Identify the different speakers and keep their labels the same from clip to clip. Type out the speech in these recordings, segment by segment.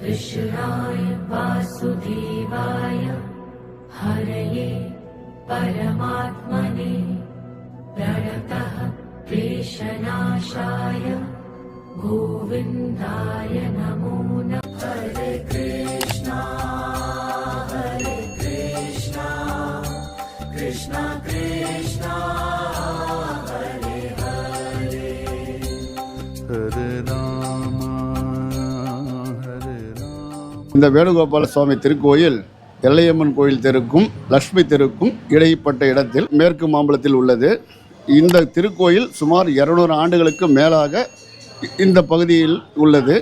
Speaker 1: कृष्णाय वासुदेवाय हरये परमात्मने प्रणतः क्लेशनाशाय गोविन्दाय नमो नमः
Speaker 2: இந்த வேணுகோபால சுவாமி திருக்கோயில் எல்லையம்மன் கோயில் தெருக்கும் லட்சுமி தெருக்கும் இடைப்பட்ட இடத்தில் மேற்கு மாம்பலத்தில் உள்ளது. இந்த திருக்கோயில் சுமார் இருநூறு ஆண்டுகளுக்கு மேலாக இந்த பகுதியில் உள்ளது.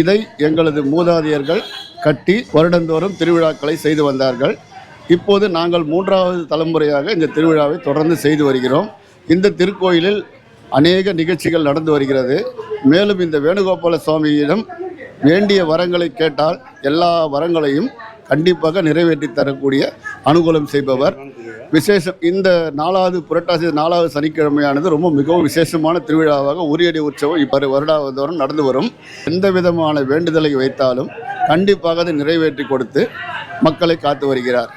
Speaker 2: இதை எங்களது மூதாதையர்கள் கட்டி வருடந்தோறும் திருவிழாக்களை செய்து வந்தார்கள். இப்போது நாங்கள் மூன்றாவது தலைமுறையாக இந்த திருவிழாவை தொடர்ந்து செய்து வருகிறோம். இந்த திருக்கோயிலில் அநேக நிகழ்ச்சிகள் நடந்து வருகிறது. மேலும் இந்த வேணுகோபால சுவாமியிடம் வேண்டிய வரங்களை கேட்டால் எல்லா வரங்களையும் கண்டிப்பாக நிறைவேற்றி தரக்கூடிய அனுகூலம் செய்பவர். விசேஷம் இந்த நாலாவது புரட்டாசி நாலாவது சனிக்கிழமையானது ரொம்ப மிகவும் விசேஷமான திருவிழாவாக உரியடி உற்சவம் இப்போ வருடாவதோறும் நடந்து வரும். எந்த விதமான வேண்டுதலை வைத்தாலும் கண்டிப்பாக அதை நிறைவேற்றி கொடுத்து மக்களை காத்து வருகிறார்.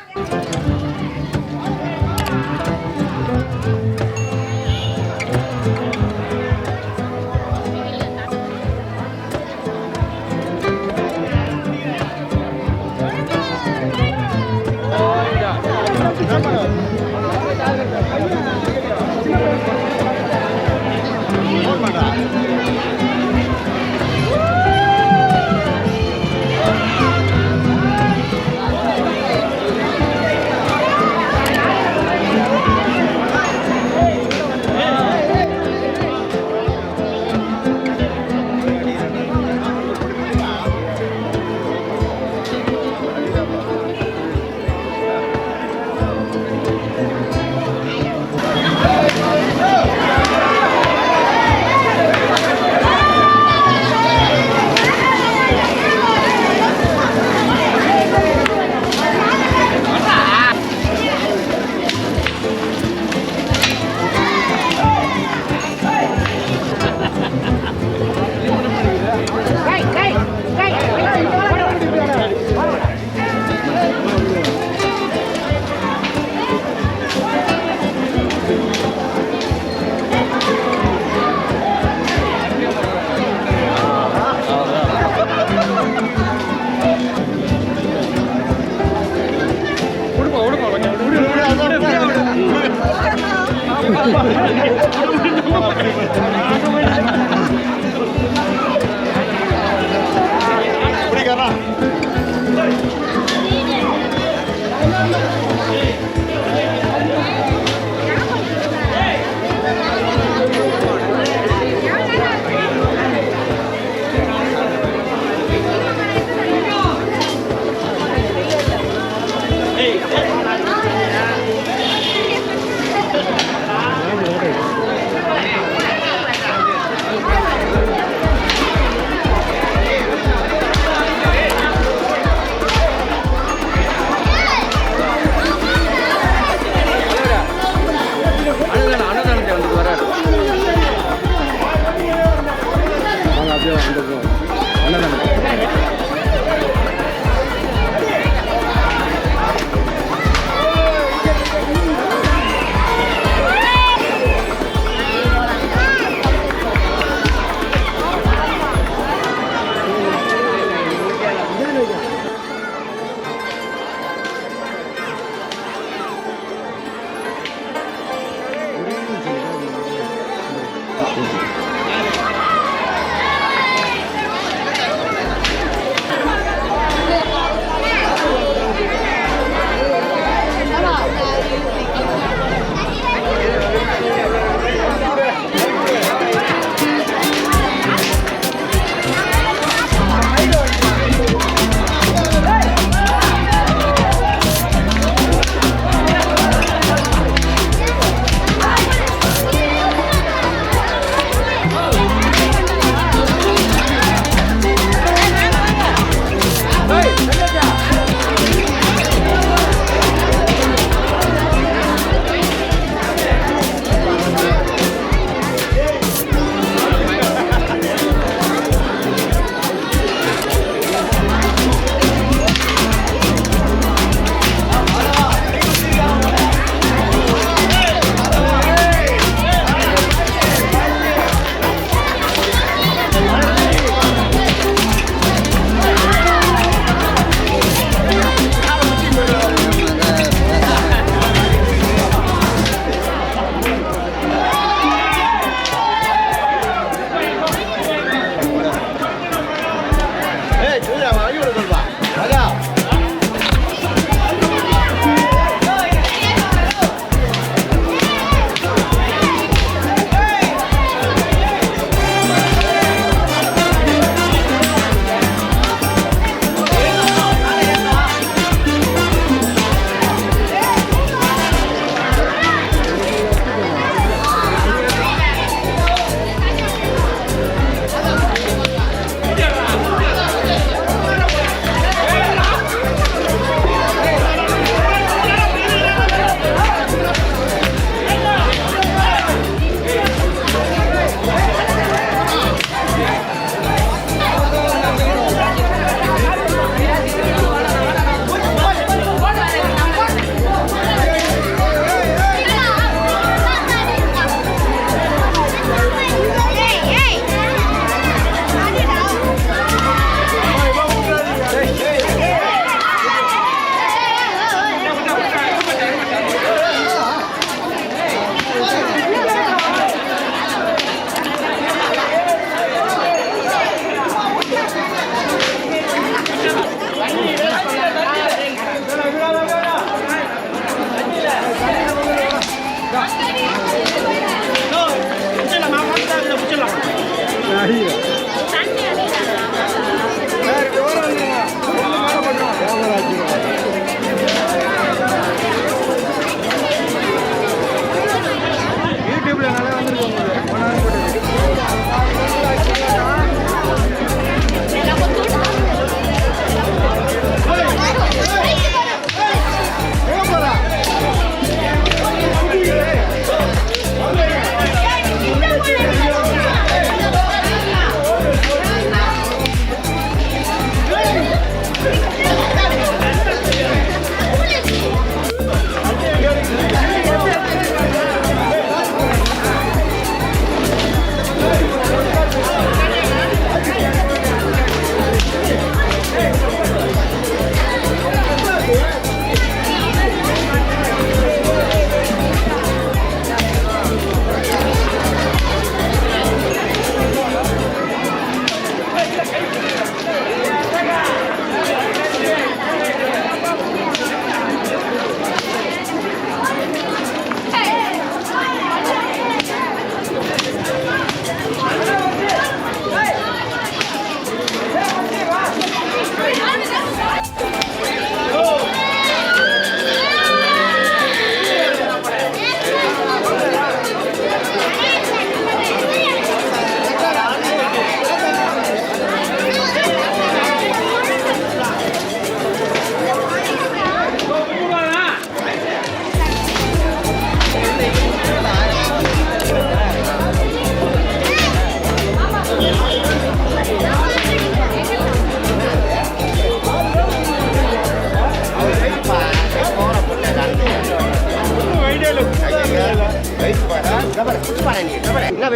Speaker 3: முடிச்சிடலாம் முடிச்சிடலாம்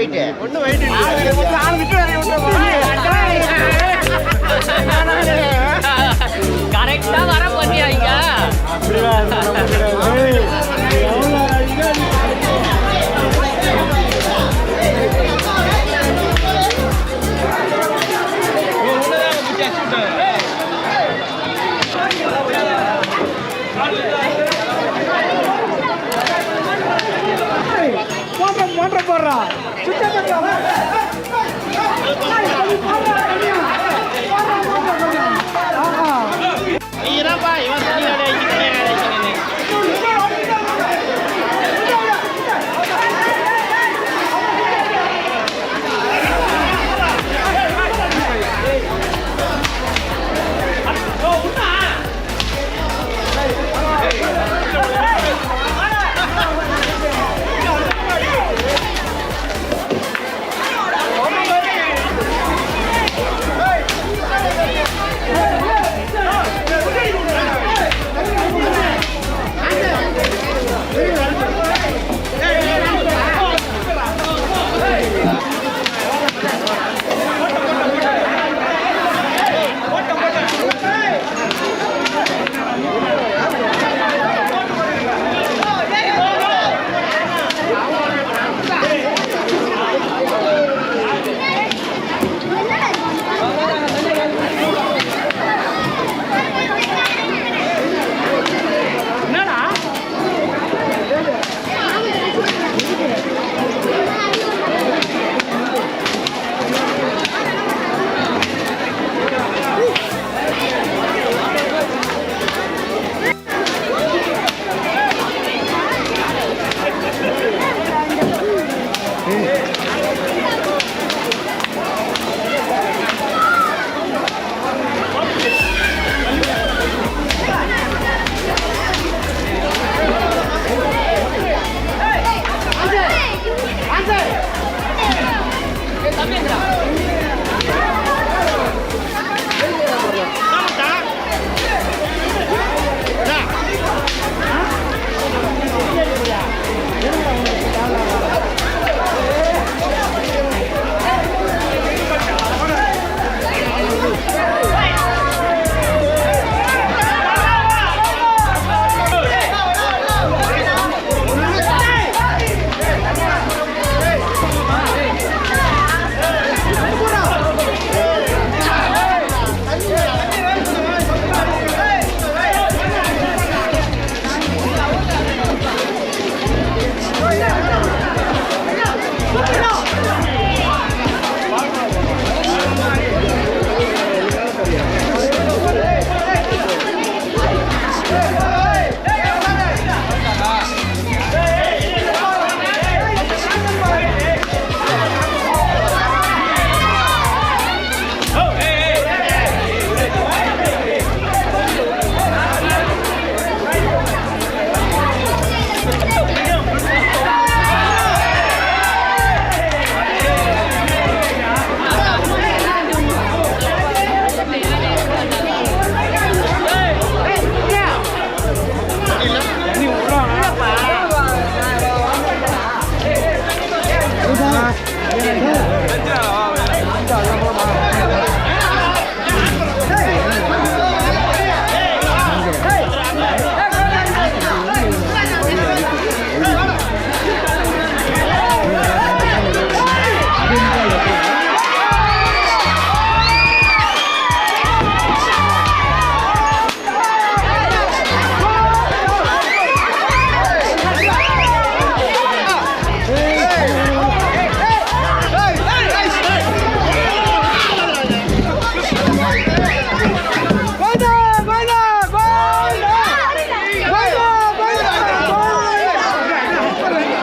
Speaker 1: கரெக்டா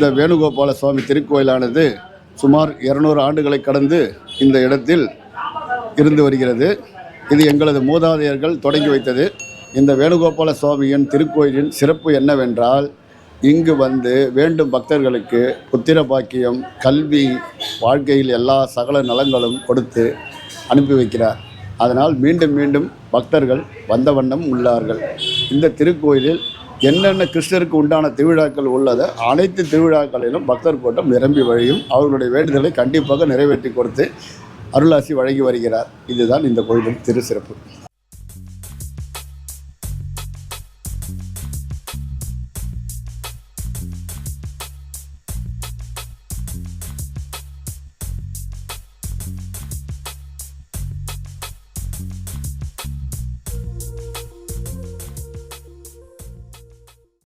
Speaker 2: இந்த வேணுகோபால சுவாமி திருக்கோயிலானது சுமார் இருநூறு ஆண்டுகளை கடந்து இந்த இடத்தில் இருந்து வருகிறது. இது எங்களது மூதாதையர்கள் தொடங்கி வைத்தது. இந்த வேணுகோபால சுவாமியின் திருக்கோயிலின் சிறப்பு என்னவென்றால் இங்கு வந்து வேண்டும் பக்தர்களுக்கு புத்திர பாக்கியம் கல்வி வாழ்க்கையில் எல்லா சகல நலங்களும் கொடுத்து அனுப்பி வைக்கிறார். அதனால் மீண்டும் மீண்டும் பக்தர்கள் வந்த வண்ணம் உள்ளார்கள். இந்த திருக்கோயிலில் என்னென்ன கிருஷ்ணருக்கு உண்டான திருவிழாக்கள் உள்ளதோ அனைத்து திருவிழாக்களிலும் பக்தர் கூட்டம் நிரம்பி வழியும் அவர்களுடைய வேண்டுதலை கண்டிப்பாக நிறைவேற்றி கொடுத்து அருளாசி வழங்கி வருகிறார். இதுதான் இந்த கோயிலின் திரு சிறப்பு